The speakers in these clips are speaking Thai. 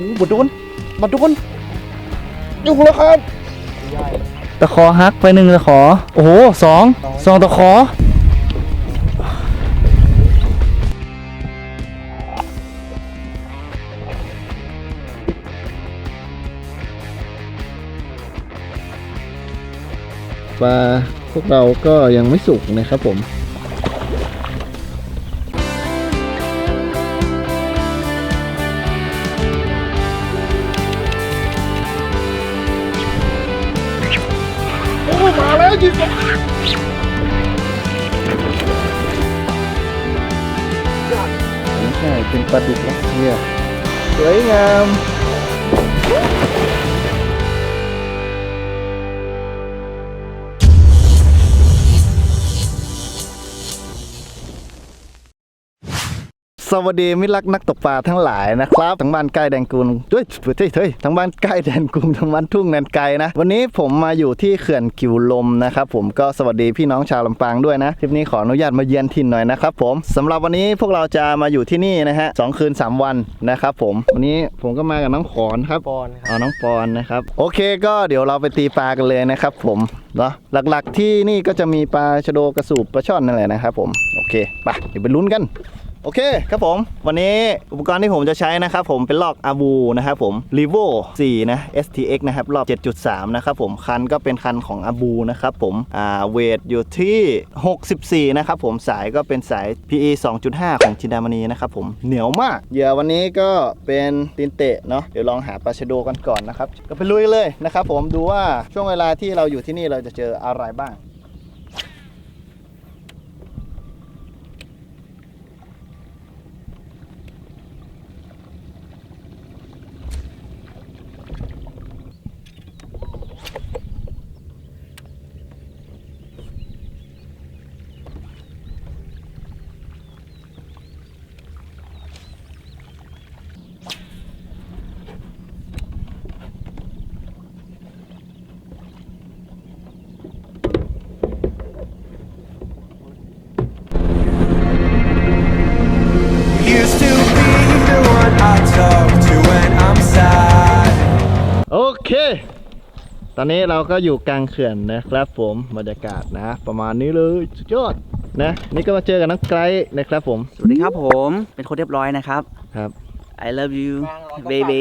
อ้บดโดนบดโดนอยู่แล้วครับตะขอฮักไปหนึ่งตะขอ โอ้โหสองสองตะขอปลาพวกเราก็ยังไม่สุกนะครับผม ไม่ใช่เป็นป สเซียสวยงามสวัสดีมิตรรักนักตกปลาทั้งหลายนะครับทั้งบ้านใกล้แดนกุงเฮ้ยเฮ้ยเฮ้ยทั้งบ้านใกล้แดนกุงทั้งบ้านทุ่งแดนไกลนะ วันนี้ผมมาอยู่ที่เขื่อนกิวลมนะครับผมก็สวัสดีพี่น้องชาวลำปางด้วยนะทริปนี้ขออนุญาตมาเยือนถิ่นหน่อยนะครับผมสำหรับวันนี้พวกเราจะมาอยู่ที่นี่นะฮะสองคืนสามวันนะครับผมวันนี้ผมก็มากับน้องขอนครับปอนครับอ๋อน้องปอนนะครับโอเคก็เดี๋ยวเราไปตีปลากันเลยนะครับผมเนาะหลักๆที่นี่ก็จะมีปลาชะโดกระสูบปลาช่อนนั่นแหละนะครับผมโอเคไปเดี๋ยวไปลุ้นกัน โอเคครับผมวันนี้อุปกรณ์ที่ผมจะใช้นะครับผมเป็นลอกอาบูนะครับผม r e v o 4 นะ STX นะครับรอบ 7.3 นะครับผมคันก็เป็นคันของอาบูนะครับผมอ่าเวทอยู่ที่ 64 นะครับผมสายก็เป็นสาย PE 2.5 ของจินดามณีนะครับผมเหนียวมากเหยื่อวันนี้ก็เป็นตินเตะเนาะเดี๋ยวลองหาปลาชโดกันก่อนนะครับก็ไปลุยเลยนะครับผมดูว่าช่วงเวลาที่เราอยู่ที่นี่เราจะเจออะไรบ้าง อนนี้เราก็อยู่กลางเขื่อนนะครับผมบรรยากาศนะ ประมาณนี้เลยสุดยอดนะนี่ก็มาเจอกับน้องไกด์นะครับผมสวัสดีครับผมเป็นคนเรียบร้อยนะครับ ครับ I love you baby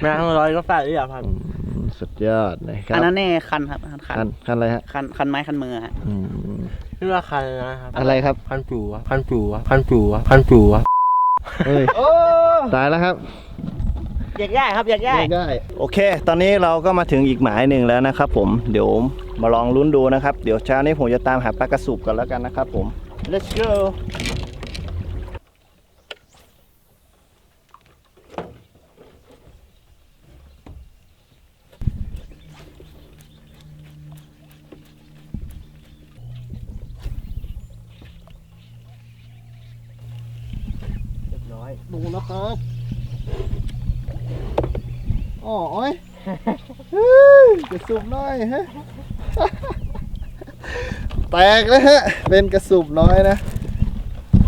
แม่งร้อยก็ฝากด้วยอะพันอืมสุดยอดนะครัอับนนั้นแน่คันครับคันคันคันอะไรฮะคันคันไม้คันมือฮะอืมนี่ว่าคันนะครับอะไรครับคันจูวะคันจูวะคันจูวะคันจูวะเฮ้ยตายแล้วครับ อยากได้ครับอยากได้ ได้ โอเค ตอนนี้เราก็มาถึงอีกหมายหนึ่งแล้วนะครับผม เดี๋ยวมาลองลุ้นดูนะครับ เดี๋ยวเช้านี้ผมจะตามหาปลากระสุบกันแล้วกันนะครับผม let's go เรียบร้อยดูแล้วครับ อ๋อโอ้ยเฮ้ยกระสุบน้อยฮะแตกแล้วฮะ เป็นกระสุบน้อยนะ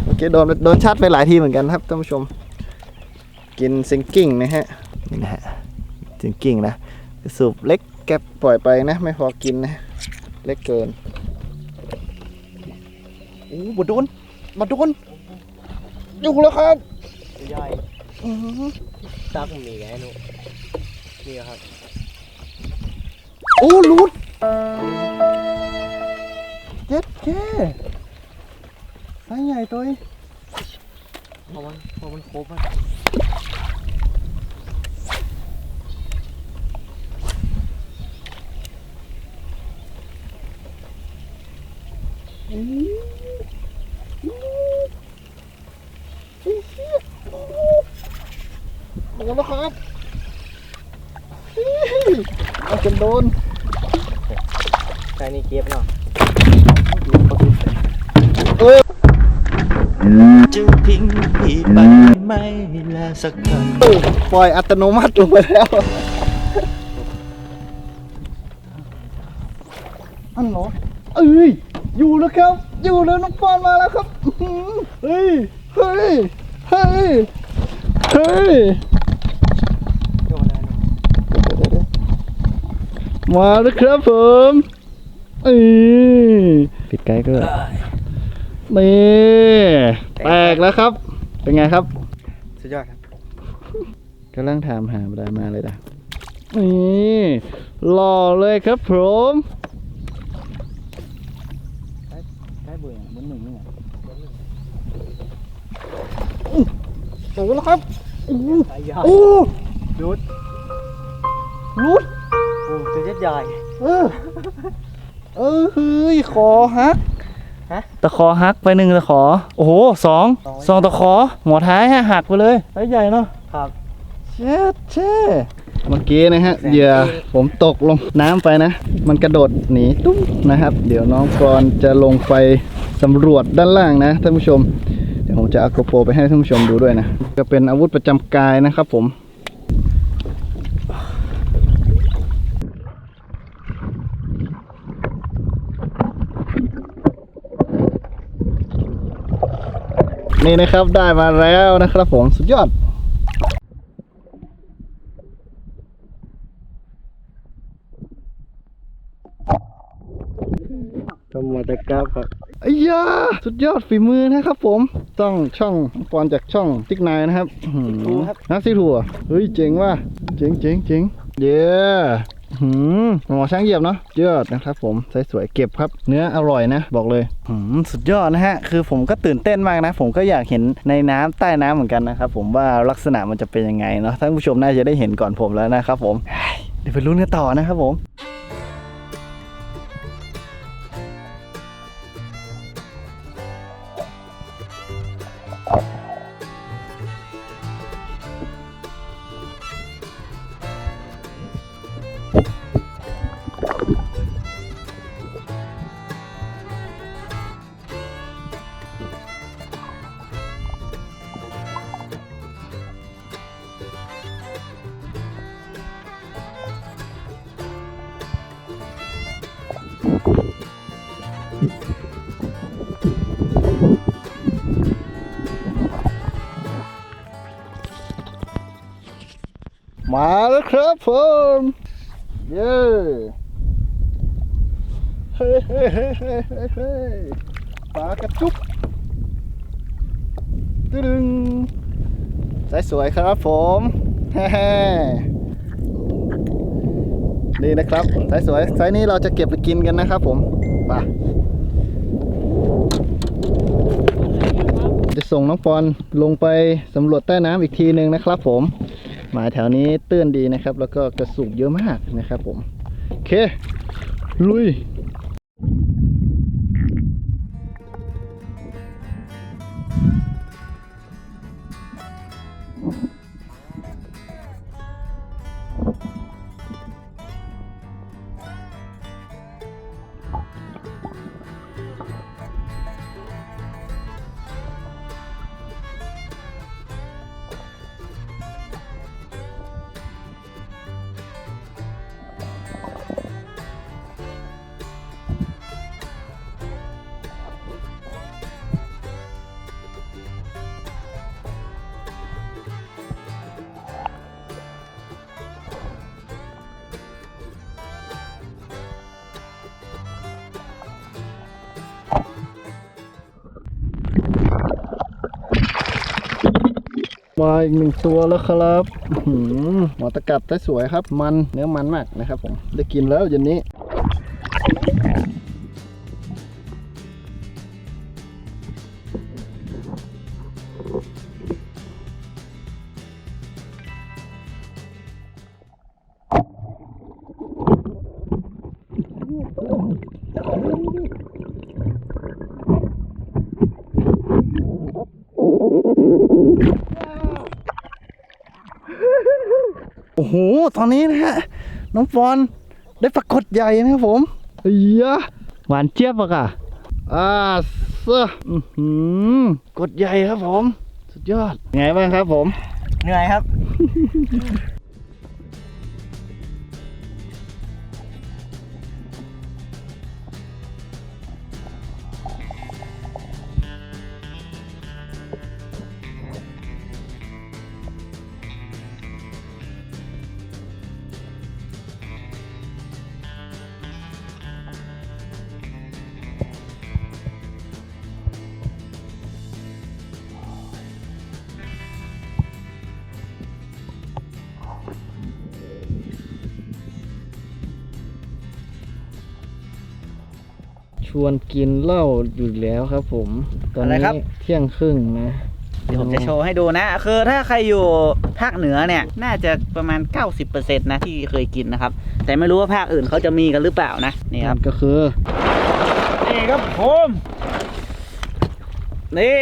โอเคโดนโดนชัดไปหลายทีเหมือนกันครับท่านผู้ชม กินซิงกิ้งนะฮะนี่นะฮะซิงกิ้งนะกระสุบเล็กแกบปล่อยไปนะ ไม่พอกินนะ เล็กเกินโอ้บดโดนบดโดนอยู่แล้วครับย่อยอื้อหือซักมีไงหนู นี่ครับ โอ้รูดเจ็ดแค่ไซส์ใหญ่ตัวเองพอมันพอมันครบอะโดนแล้วครับ เอาจนโดนใช่นี่เก็บเนาะจะทิ้งพี่ไปไม่ลาสักคำโอ้ปล่อยอัตโนมัติลงไปแล้วอันเหรอเอ้ยอยู่แล้วครับ อยู่แล้วน้องปอนมาแล้วครับอื้อหือเฮ้ยเฮ้ยเฮ้ยเฮ้ยโยนได้เนาะ มาแล้วครับผมนี่ปิดไกด์ก็นี่แตกแล้วครับ เป็นไงครับ สุดยอดครับกำลังถามหาบรายมาเลยนะนี่หล่อเลยครับผมได้เบื่อเหมือนหนึ่งนี่ไงโอ้แล้วครับสายยาวโอ้รุดรุดโอ้ ตัวใหญ่ เออเออเฮ้ยคอฮักฮะตะคอฮักไปหนึ่งตะขอ โอ้โหสองสองตะขอหัวท้ายฮะหักไปเลยไซส์ใหญ่เนาะครับเช็ดเช่เมื่อกี้นะฮะเหยื่อผมตกลงน้ำไปนะ มันกระโดดหนีตุ้มนะครับ เดี๋ยวน้องกรจะลงไปสำรวจด้านล่างนะท่านผู้ชม เดี๋ยวผมจะเอาโกโปรไปให้ท่านผู้ชมดูด้วยนะ ก็เป็นอาวุธประจำกายนะครับผม นี่นะครับได้มาแล้วนะครับผมสุดยอดทำมาจากกราฟครับไอ้ยาสุดยอดฝีมือนะครับผม ต้องช่องปอนจากช่องติ๊กนายนะครับอื้อหือนักซีทัวเฮ้ยเจ๋งว่ะเจ๋งเจ๋งเจ๋งเย้ หืมหมอช้างเหยียบเนาะยอดนะครับผมใส่สวยเก็บครับ เนื้ออร่อยนะ บอกเลยหืมสุดยอดนะฮะ คือผมก็ตื่นเต้นมากนะ ผมก็อยากเห็นในน้ำใต้น้ำเหมือนกันนะครับผมว่าลักษณะมันจะเป็นยังไงเนาะท่านผู้ชมน่าจะได้เห็นก่อนผมแล้วนะครับผมเฮ้ยเดี๋ยวไปลุ้นกันต่อนะครับผม มาแล้วครับผมเย้เฮ้ยเฮ้ยเฮ้ยเฮ้ยเฮ้ปลากระจุกตึงสายสวยครับผมแฮ่นี่นะครับสายสวยสายนี้เราจะเก็บไปกินกันนะครับผมไปจะส่งน้องปอนลงไปสำรวจใต้น้ำอีกทีหนึ่งนะครับผม หมาแถวนี้ตื้นดีนะครับ แล้วก็กระสุกเยอะมากนะครับผม โอเค ลุย มาอีกหนึ่งตัวแล้วครับอื้อหือหมอตะกัดได้สวยครับ มันเนื้อมันมากนะครับผม ได้กินแล้วเย็นนี้ โอ้โห ตอนนี้นะฮะ น้องฟอนได้ปรากฏใหญ่นะครับผมเฮ้ยะหวานเจี๊ยบอะค่ะอ่าเสื้ออื้อหือกดใหญ่ครับผม สุดยอด ไงบ้างครับผม เหนื่อยครับ วนกินเหล้าอยู่แล้วครับ ผม ตอนอะไรนี้ครับ เที่ยงครึ่งนะเดี๋ยวผมจะโชว์ให้ดูนะ คือถ้าใครอยู่ภาคเหนือเนี่ย น่าจะประมาณ 90%นะที่เคยกินนะครับ แต่ไม่รู้ว่าภาคอื่นเขาจะมีกันหรือเปล่านะ นี่ครับก็คือ นี่ครับผม นี่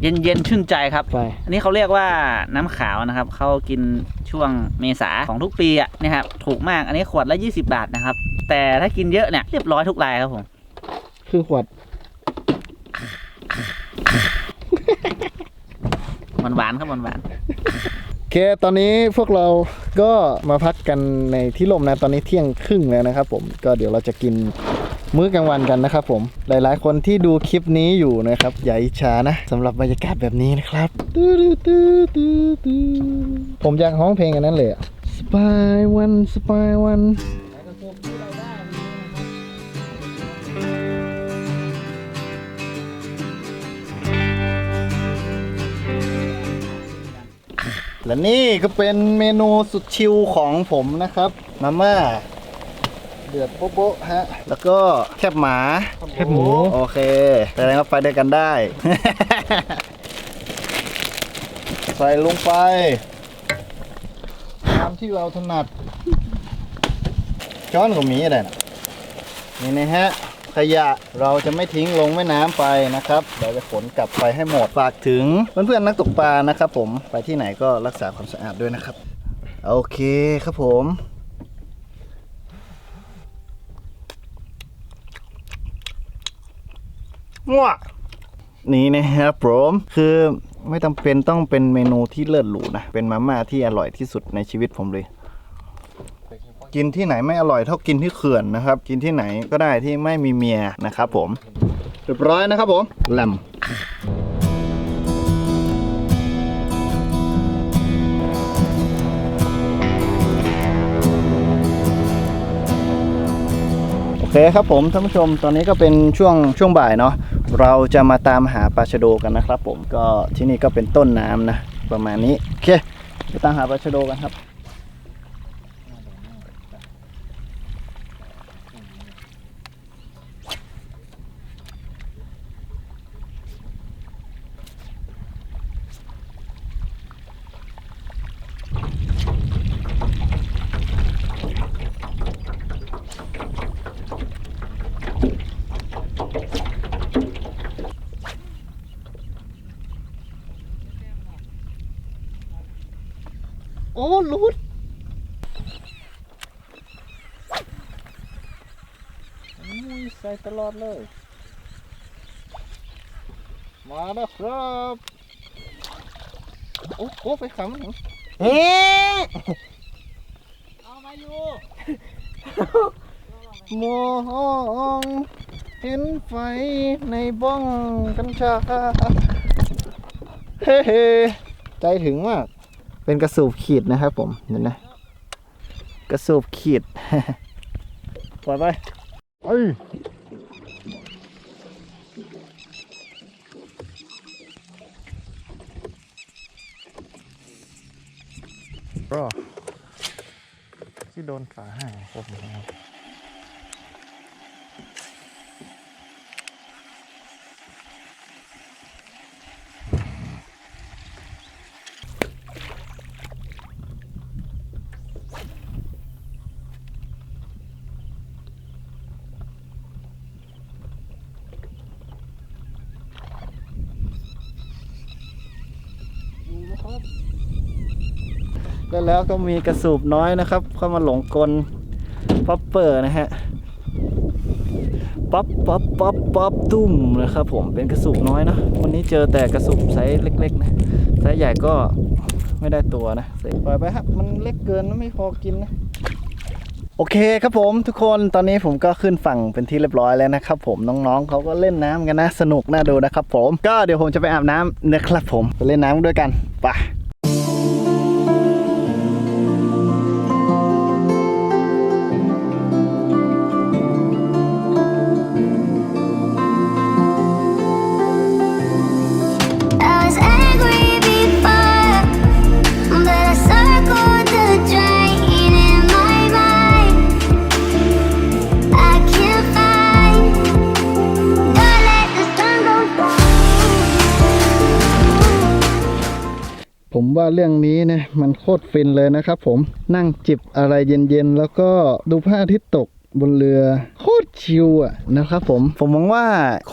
เย็นเย็นๆชื่นใจครับ ไป อันนี้เขาเรียกว่าน้ำขาวนะครับ เขากินช่วงเมษาของทุกปีอะนี่ครับ ถูกมาก อันนี้ขวดละ 20 บาทนะครับ แต่ถ้ากินเยอะเนี่ยเรียบร้อยทุกรายครับผม ครึ่งขวด หวานๆครับหวานโอเค ตอนนี้พวกเราก็มาพักกันในที่ลมนะ ตอนนี้เที่ยงครึ่งแล้วนะครับผม ก็เดี๋ยวเราจะกินมื้อกลางวันกันนะครับผม หลายๆ คนที่ดูคลิปนี้อยู่นะครับ อย่าอิจฉานะสำหรับบรรยากาศแบบนี้นะครับตื้อตื้อตื้อตื้อผมอยากร้องเพลงอันนั้นเลยอะสปายวันสปายวัน และนี่ก็เป็นเมนูสุดชิลของผมนะครับ มาม่าเดือดโป๊ะๆฮะ แล้วก็แคบหมา แคบหมู โอเคแสดงว่าไปด้วยกันได้ ใส่ลงไป ตามที่เราถนัดช้อนก็มีอะไรนะนี่นะฮะ ขยะเราจะไม่ทิ้งลงแม่น้ำไปนะครับ เราจะขนกลับไปให้หมดฝากถึงเพื่อนๆนักตกปลานะครับ ผมไปที่ไหนก็รักษาความสะอาดด้วยนะครับ โอเคครับผมมั่วนี่นะครับผมคือไม่จำเป็นต้องเป็นเมนูที่เลิศหรูนะ เป็นมาม่าที่อร่อยที่สุดในชีวิตผมเลย กินที่ไหนไม่อร่อยเท่ากินที่เขื่อนนะครับ กินที่ไหนก็ได้ที่ไม่มีเมียนะครับผมเรียบร้อยนะครับผมแลมโอเคครับผมท่านผู้ชมตอนนี้ก็เป็นช่วงช่วงบ่ายเนาะเราจะมาตามหาปลาชะโดกันนะครับ ผมก็ที่นี่ก็เป็นต้นน้ำนะประมาณนี้โอเคไปตามหาปลาชะโดกันครับ รูดอุ้ยใส่ตลอดเลย มาแล้วครับโอ้โหไปขำมันเหรอเฮ้เอามาอยู่มองเห็นไฟในบ้องกัญชาเฮ้เฮ้ใจถึงมาก เป็นกระสูบขีดนะครับผมเห็นไหมกระสูบขีดปล่อยไปไปก็ที่โดนขาให้ผมนะครับ ก็แล้วก็มีกระสูบน้อยนะครับ เข้ามาหลงกลป๊อปเปอร์นะฮะป๊อปป๊อปป๊อปป๊อปตุ้มนะครับ ผมเป็นกระสูบน้อยนะวันนี้เจอแต่กระสูบไซส์เล็กๆนะไซส์ใหญ่ก็ไม่ได้ตัวนะใส่ปล่อยไปครับมันเล็กเกินไม่พอกินนะโอเคครับผมทุกคนตอนนี้ผมก็ขึ้นฝั่งเป็นที่เรียบร้อยแล้วนะครับผมน้องๆเขาก็เล่นน้ำกันนะสนุกน่าดูนะครับผมก็เดี๋ยวผมจะไปอาบน้ำนะครับผมไปเล่นน้ำด้วยกันไป เรื่องนี้เนี่ยมันโคตรฟินเลยนะครับผมนั่งจิบอะไรเย็นๆ แล้วก็ดูพระอาทิตย์ตก บนเรือโคตรชิลอะนะครับผม ผมมองว่า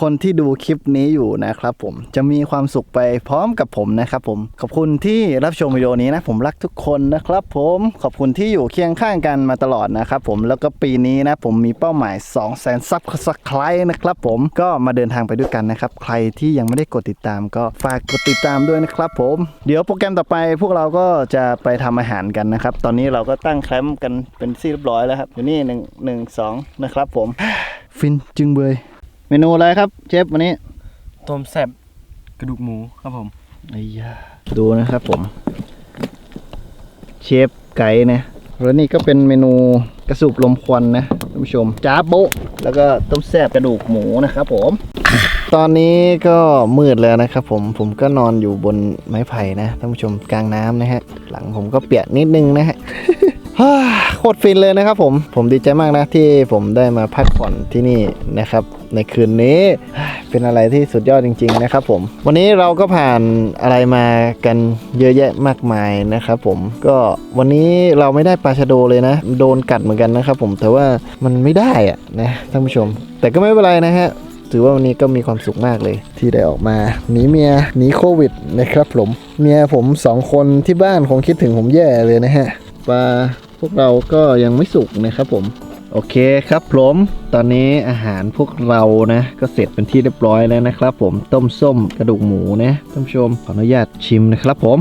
คนที่ดูคลิปนี้อยู่นะครับผมจะมีความสุขไปพร้อมกับผมนะครับผม ขอบคุณที่รับชมวิดีโอนี้นะ ผมรักทุกคนนะครับผมขอบคุณที่อยู่เคียงข้างกันมาตลอดนะครับผมแล้วก็ปีนี้นะ ผมมีเป้าหมาย 2 0 0 0 0 0ซับสไครต์นะครับผมก็มาเดินทางไปด้วยกันนะครับ ใครที่ยังไม่ได้กดติดตามก็ฝากกดติดตามด้วยนะครับผมเดี๋ยวโปรแกรมต่อไปพวกเราก็จะไปทำอาหารกันนะครับ ตอนนี้เราก็ตั้งแคมป์กันเป็นที่เรียบร้อยแล้วครับอยู่นี่หนึ่งหนึ่งสองนะครับผม ฟินจึงเบย เมนูอะไรครับเชฟวันนี้ ต้มแซ่บกระดูกหมูครับผมไอ้ยาดูนะครับผม เชฟไก่นะแล้วนี่ก็เป็นเมนูกระสูบลมควันนะท่านผู้ชมจ้าโบะแล้วก็ต้มแซ่บกระดูกหมูนะครับผม ตอนนี้ก็มืดแล้วนะครับผมผมก็นอนอยู่บนไม้ไผ่นะท่านผู้ชมกลางน้ำนะฮะ หลังผมก็เปียกนิดนึงนะฮะฮ่า โคตรฟินเลยนะครับผม ผมดีใจมากนะที่ผมได้มาพักผ่อนที่นี่นะครับ ในคืนนี้เป็นอะไรที่สุดยอดจริง ๆ นะครับผม วันนี้เราก็ผ่านอะไรมากันเยอะแยะมากมายนะครับผมก็วันนี้เราไม่ได้ปลาชะโดเลยนะ โดนกัดเหมือนกันนะครับผมแต่ว่ามันไม่ได้อะนะท่านผู้ชม แต่ก็ไม่เป็นไรนะฮะถือว่าวันนี้ก็มีความสุขมากเลยที่ได้ออกมาหนีเมียหนีโควิดนะครับผมเมียผมสองคนที่บ้านคงคิดถึงผมแย่เลยนะฮะ ปลาพวกเราก็ยังไม่สุกนะครับผม โอเคครับผมตอนนี้อาหารพวกเรานะ ก็เสร็จเป็นที่เรียบร้อยแล้วนะครับ ผมต้มส้มกระดูกหมูนะท่านผู้ชมขออนุญาตชิมนะครับผม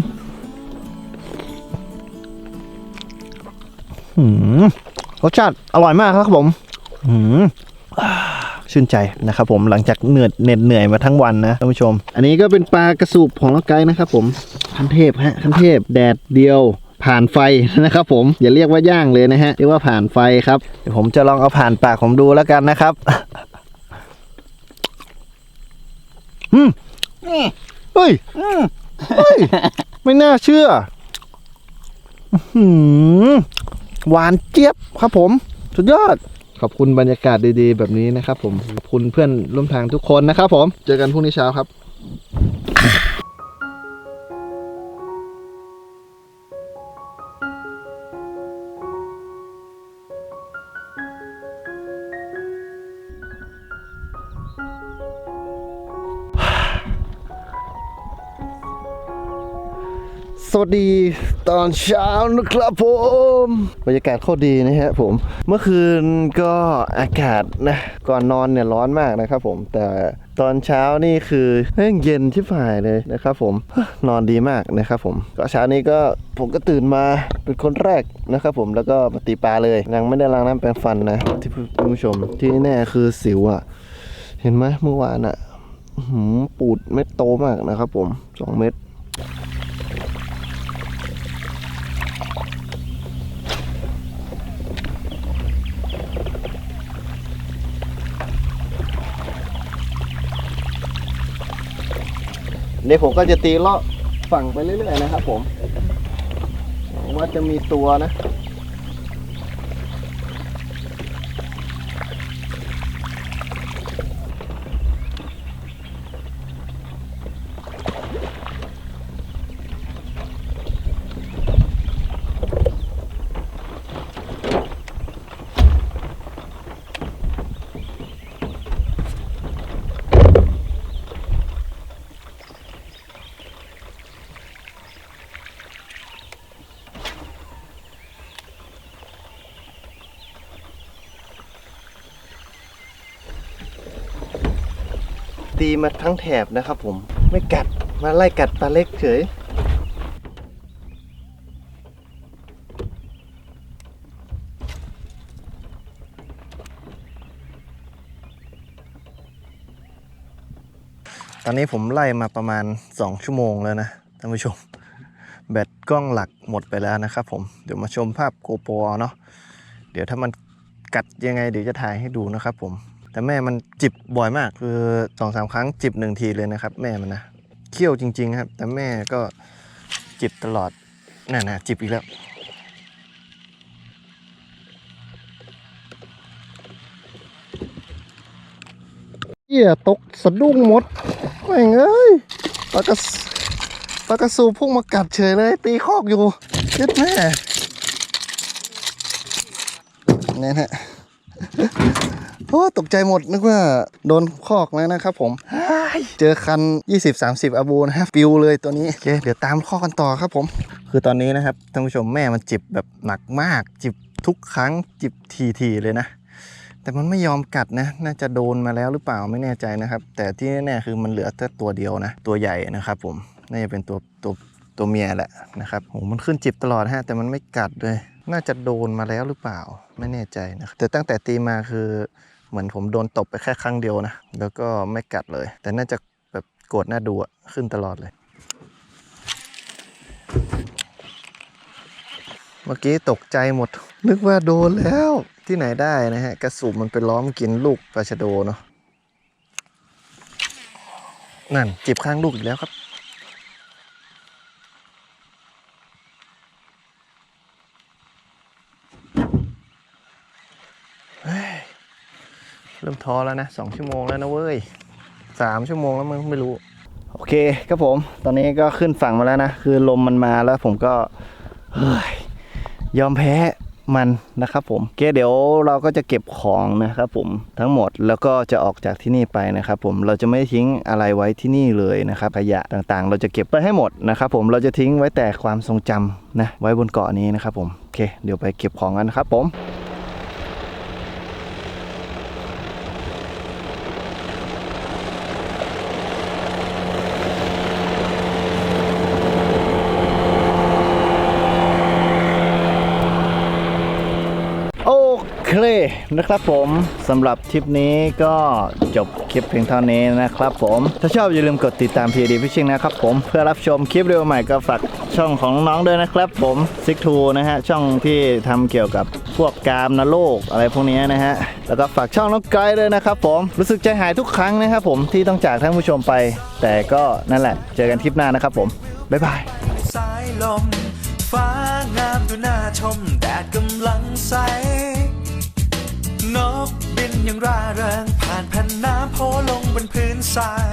หืมรสชาติอร่อยมากครับผมหืมชื่นใจนะครับผมหลังจากเหนื่อยเหน็ดเหนื่อยมาทั้งวันนะท่านผู้ชม อันนี้ก็เป็นปลากระสูบของน้องไกนะครับผม คันเทพฮะคันเทพแดดเดียว ผ่านไฟนะครับ ผมอย่าเรียกว่าย่างเลยนะฮะเรียกว่าผ่านไฟครับเดี๋ยวผมจะลองเอาผ่านปากผมดูแล้วกันนะครับอืมเฮ้ยเฮ้ยไม่น่าเชื่ออื้อหือหวานเจี๊ยบครับผม สุดยอด ขอบคุณบรรยากาศดีๆ แบบนี้นะครับผมขอบคุณเพื่อนร่วมทางทุกคนนะครับผม เจอกันพรุ่งนี้เช้าครับ ดีตอนเช้านะครับผมบรรยากาศโคตรดีนะฮะผม เมื่อคืนก็อากาศนะก่อนนอนเนี่ยร้อนมากนะครับผมแต่ตอนเช้านี่คือเฮ้ยเย็นชิบหายเลยนะครับผมนอนดีมากนะครับผมก็เช้านี้ก็ผมก็ตื่นมาเป็นคนแรกนะครับผมแล้วก็มาตีปลาเลยยังไม่ได้ล้างน้ำแปรงฟันนะที่ผู้ชมที่แน่คือสิวอะ่ะ เห็นไหมเมื่อวานอะ่ะหือปูดเม็ดโตมากนะครับผมสองเม็ด เดี๋ยวผมก็จะตีเลาะฝั่งไปเรื่อยๆนะครับผมว่าจะมีตัวนะ มาทั้งแถบนะครับผมไม่กัดมาไล่กัดปลาเล็กเฉยตอนนี้ผมไล่มาประมาณ 2 ชั่วโมงแล้วนะท่านผู้ชม แบตกล้องหลักหมดไปแล้วนะครับผมเดี๋ยวมาชมภาพโกโปรเนาะเดี๋ยวถ้ามันกัดยังไงเดี๋ยวจะถ่ายให้ดูนะครับผม แต่แม่มันจิบบ่อยมาก คือสองสามครั้งจิบหนึ่งทีเลยนะครับ แม่มันนะเคี่ยวจริง ๆ ครับ แต่แม่ก็จิบตลอดนั่นนะจิบอีกแล้วเหี้ยตกสะดุ้งหมดแม่งเอ้ยปลากระปลากระสูพุ่งมากัดเฉยเลย ตีคอกอยู่เจ็ดแม่เนี่ยฮะ โอ้ตกใจหมดนึกว่าโดนคอกแล้วนะครับผม เจอคัน 20-30 อาบูนะครับปิวเลยตัวนี้โอเคเดี๋ยวตามข้อกันต่อครับผม คือตอนนี้นะครับท่านผู้ชมแม่มันจิบแบบหนักมาก จิบทุกครั้งจิบทีๆเลยนะแต่มันไม่ยอมกัดนะ น่าจะโดนมาแล้วหรือเปล่าไม่แน่ใจนะครับ แต่ที่แน่ๆคือมันเหลือแค่ตัวเดียวนะ ตัวใหญ่นะครับผม น่าจะเป็นตัวตัวตัวเมียแหละนะครับโหมันขึ้นจิบตลอดฮะ แต่มันไม่กัดเลย น่าจะโดนมาแล้วหรือเปล่า ไม่แน่ใจนะครับแต่ตั้งแต่ตีมาคือ เหมือนผมโดนตบไปแค่ครั้งเดียวนะ แล้วก็ไม่กัดเลย แต่น่าจะแบบโกรธหน้าดูอะขึ้นตลอดเลย เมื่อกี้ตกใจหมด นึกว่าโดนแล้วที่ไหนได้นะฮะ กระสุบมันไปล้อมกินลูกปลาชะโดเนาะนั่นจิบข้างลูกอีกแล้วครับ เฮ้ย เริ่มท้อแล้วนะสองชั่วโมงแล้วนะเว้ยสามชั่วโมงแล้วมึงไม่รู้ โอเคครับผม ตอนนี้ก็ขึ้นฝั่งมาแล้วนะ คือลมมันมาแล้วผมก็เฮ้ยยอมแพ้มันนะครับผมโอเคเดี๋ยวเราก็จะเก็บของนะครับผมทั้งหมดแล้วก็จะออกจากที่นี่ไปนะครับผมเราจะไม่ทิ้งอะไรไว้ที่นี่เลยนะครับขยะต่างๆ เราจะเก็บไปให้หมดนะครับผมเราจะทิ้งไว้แต่ความทรงจำนะไว้บนเกาะนี้นะครับผมโอเค เดี๋ยวไปเก็บของกันนะครับผม โอ เคนะครับผมสำหรับทริปนี้ก็จบคลิปเพียงเท่านี้นะครับผม ถ้าชอบอย่าลืมกดติดตาม PD Fishing นะครับผมเพื่อรับชมคลิปเร็วใหม่ก็ฝากช่องของน้องๆด้วยนะครับผมซิกทูนะฮะช่องที่ทำเกี่ยวกับพวกกามนโลกอะไรพวกนี้นะฮะแล้วก็ฝากช่องน้องไกด์ด้วยนะครับผมรู้สึกใจหายทุกครั้งนะครับผมที่ต้องจากท่านผู้ชมไป แต่ก็นั่นแหละ เจอกันทริปหน้านะครับผมบ๊ายบายสายลมฟ้างามดูน่าชมแดดกำลังใส นกบินอย่างร่าเริงผ่านแผ่นน้ำโพลงบนพื้นทราย